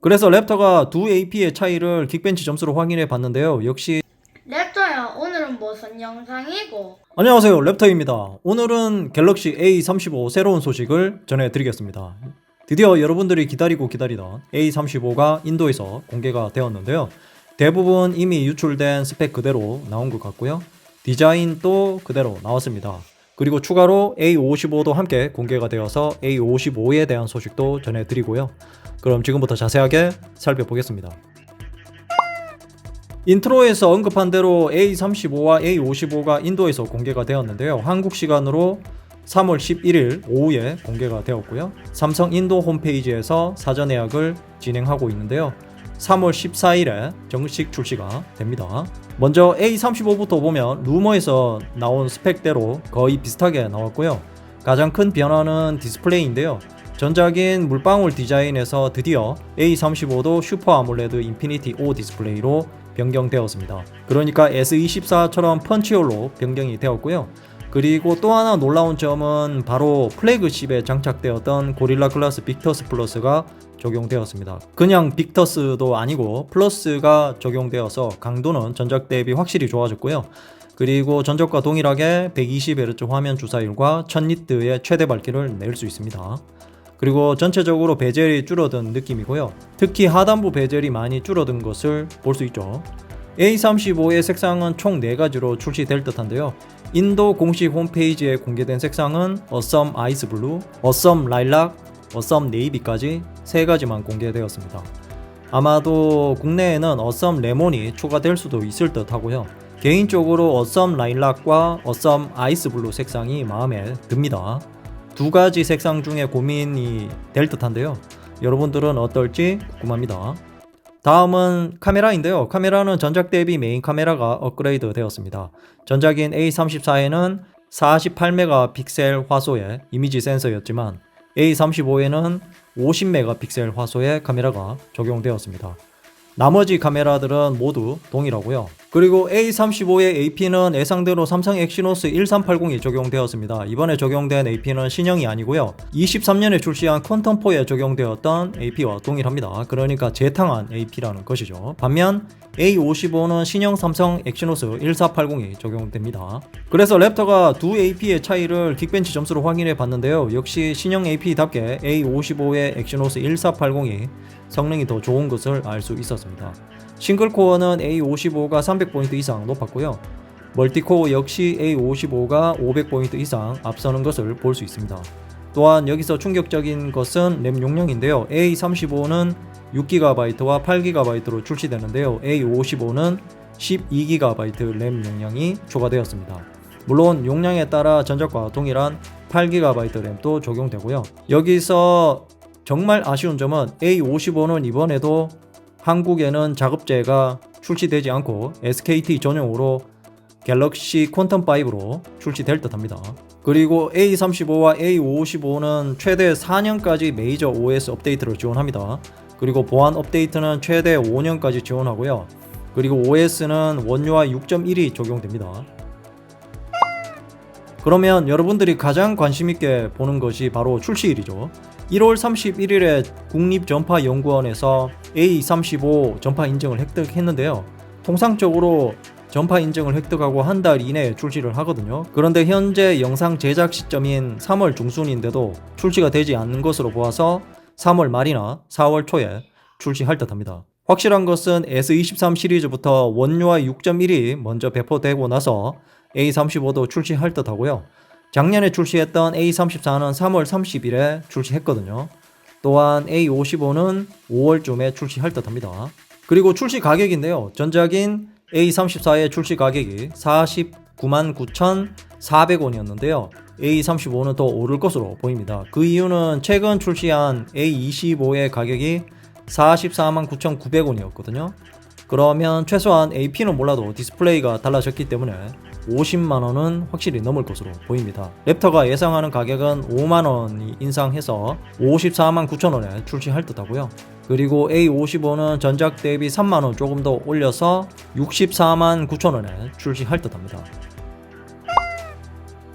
그래서 랩터가 두 AP의 차이를 긱벤치 점수로 확인해 봤는데요. 역시 랩터야, 오늘은 무슨 영상이고? 안녕하세요 랩터입니다. 오늘은 갤럭시 A35 새로운 소식을 전해드리겠습니다. 드디어 여러분들이 기다리고 기다리던 A35가 인도에서 공개가 되었는데요. 대부분 이미 유출된 스펙 그대로 나온 것 같고요. 디자인도 그대로 나왔습니다. 그리고 추가로 A55도 함께 공개가 되어서 A55에 대한 소식도 전해드리고요. 그럼 지금부터 자세하게 살펴보겠습니다. 인트로에서 언급한 대로 A35와 A55가 인도에서 공개가 되었는데요. 한국 시간으로 3월 11일 오후에 공개가 되었고요. 삼성 인도 홈페이지에서 사전 예약을 진행하고 있는데요. 3월 14일에 정식 출시가 됩니다. 먼저 A35부터 보면 루머에서 나온 스펙대로 거의 비슷하게 나왔고요. 가장 큰 변화는 디스플레이인데요. 전작인 물방울 디자인에서 드디어 A35도 슈퍼 아몰레드 인피니티 O 디스플레이로 변경되었습니다. 그러니까 S24처럼 펀치홀로 변경이 되었고요. 그리고 또 하나 놀라운 점은 바로 플래그십에 장착되었던 고릴라 글라스 빅터스 플러스가 적용되었습니다. 그냥 빅터스도 아니고 플러스가 적용되어서 강도는 전작 대비 확실히 좋아졌고요. 그리고 전작과 동일하게 120Hz 화면 주사율과 1000니트의 최대 밝기를 낼 수 있습니다. 그리고 전체적으로 베젤이 줄어든 느낌이고요. 특히 하단부 베젤이 많이 줄어든 것을 볼 수 있죠. A35의 색상은 총 4가지로 출시될 듯한데요. 인도 공식 홈페이지에 공개된 색상은 어썸 아이스 블루, 어썸 라일락, 어썸 네이비까지 3가지만 공개되었습니다. 아마도 국내에는 어썸 레몬이 추가될 수도 있을 듯 하고요. 개인적으로 어썸 라일락과 어썸 아이스 블루 색상이 마음에 듭니다. 두 가지 색상 중에 고민이 될 듯한데요. 여러분들은 어떨지 궁금합니다. 다음은 카메라인데요. 카메라는 전작 대비 메인 카메라가 업그레이드 되었습니다. 전작인 A34에는 48메가픽셀 화소의 이미지 센서였지만 A35에는 50메가픽셀 화소의 카메라가 적용되었습니다. 나머지 카메라들은 모두 동일하고요. 그리고 A35의 AP는 예상대로 삼성 엑시노스 1380이 적용되었습니다. 이번에 적용된 AP는 신형이 아니고요. 23년에 출시한 퀀텀4에 적용되었던 AP와 동일합니다. 그러니까 재탕한 AP라는 것이죠. 반면 A55는 신형 삼성 엑시노스 1480이 적용됩니다. 그래서 랩터가 두 AP의 차이를 긱벤치 점수로 확인해 봤는데요. 역시 신형 AP답게 A55의 엑시노스 1480이 성능이 더 좋은 것을 알 수 있었습니다. 싱글코어는 A55가 300포인트 이상 높았고요. 멀티코어 역시 A55가 500포인트 이상 앞서는 것을 볼 수 있습니다. 또한 여기서 충격적인 것은 램 용량인데요. A35는 6GB와 8GB로 출시되는데요. A55는 12GB 램 용량이 추가되었습니다. 물론 용량에 따라 전작과 동일한 8GB 램도 적용되고요. 여기서 정말 아쉬운 점은 A55는 이번에도 한국에는 작업제가 출시되지 않고 SKT 전용으로 갤럭시 퀀텀5로 출시될 듯 합니다. 그리고 A35와 A55는 최대 4년까지 메이저 OS 업데이트를 지원합니다. 그리고 보안 업데이트는 최대 5년까지 지원하고요. 그리고 OS는 원UI 6.1이 적용됩니다. 그러면 여러분들이 가장 관심있게 보는 것이 바로 출시일이죠. 1월 31일에 국립전파연구원에서 A35 전파 인증을 획득했는데요. 통상적으로 전파 인증을 획득하고 한 달 이내에 출시를 하거든요. 그런데 현재 영상 제작 시점인 3월 중순인데도 출시가 되지 않는 것으로 보아서 3월 말이나 4월 초에 출시할 듯 합니다. 확실한 것은 S23 시리즈부터 원UI 6.1이 먼저 배포되고 나서 A35도 출시할 듯 하고요. 작년에 출시했던 A34는 3월 30일에 출시했거든요. 또한 A55는 5월쯤에 출시할 듯 합니다. 그리고 출시 가격인데요. 전작인 A34의 출시 가격이 49만 9,400원이었는데요. A35는 더 오를 것으로 보입니다. 그 이유는 최근 출시한 A25의 가격이 44만 9,900원이었거든요. 그러면 최소한 AP는 몰라도 디스플레이가 달라졌기 때문에 50만원은 확실히 넘을 것으로 보입니다. 랩터가 예상하는 가격은 5만원이 인상해서 54만 9천원에 출시할 듯 하고요. 그리고 A55는 전작 대비 3만원 조금 더 올려서 64만 9천원에 출시할 듯 합니다.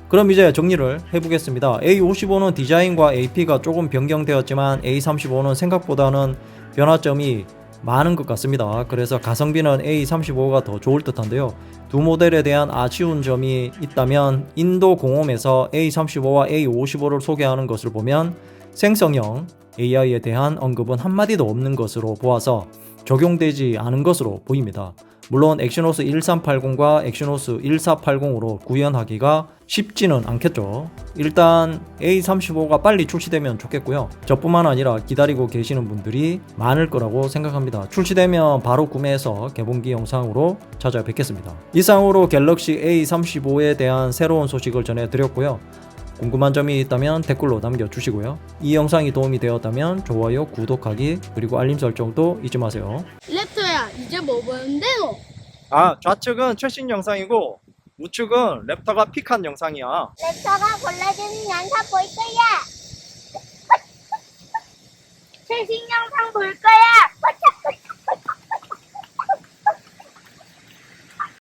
그럼 이제 정리를 해보겠습니다. A55는 디자인과 AP가 조금 변경되었지만 A35는 생각보다는 변화점이 많은 것 같습니다. 그래서 가성비는 A35가 더 좋을 듯한데요. 두 모델에 대한 아쉬운 점이 있다면 인도 공홈에서 A35와 A55를 소개하는 것을 보면 생성형 AI에 대한 언급은 한마디도 없는 것으로 보아서 적용되지 않은 것으로 보입니다. 물론 액션호스 1380과 액션호스 1480으로 구현하기가 쉽지는 않겠죠. 일단 A35가 빨리 출시되면 좋겠고요. 저뿐만 아니라 기다리고 계시는 분들이 많을 거라고 생각합니다. 출시되면 바로 구매해서 개봉기 영상으로 찾아뵙겠습니다. 이상으로 갤럭시 A35에 대한 새로운 소식을 전해드렸고요. 궁금한 점이 있다면 댓글로 남겨주시고요. 이 영상이 도움이 되었다면 좋아요, 구독하기, 그리고 알림 설정도 잊지 마세요. 이제 뭐 보는데 너? 아, 좌측은 최신 영상이고 우측은 랩터가 픽한 영상이야. 랩터가 골라주는 영상 볼 거야. 최신 영상 볼 거야.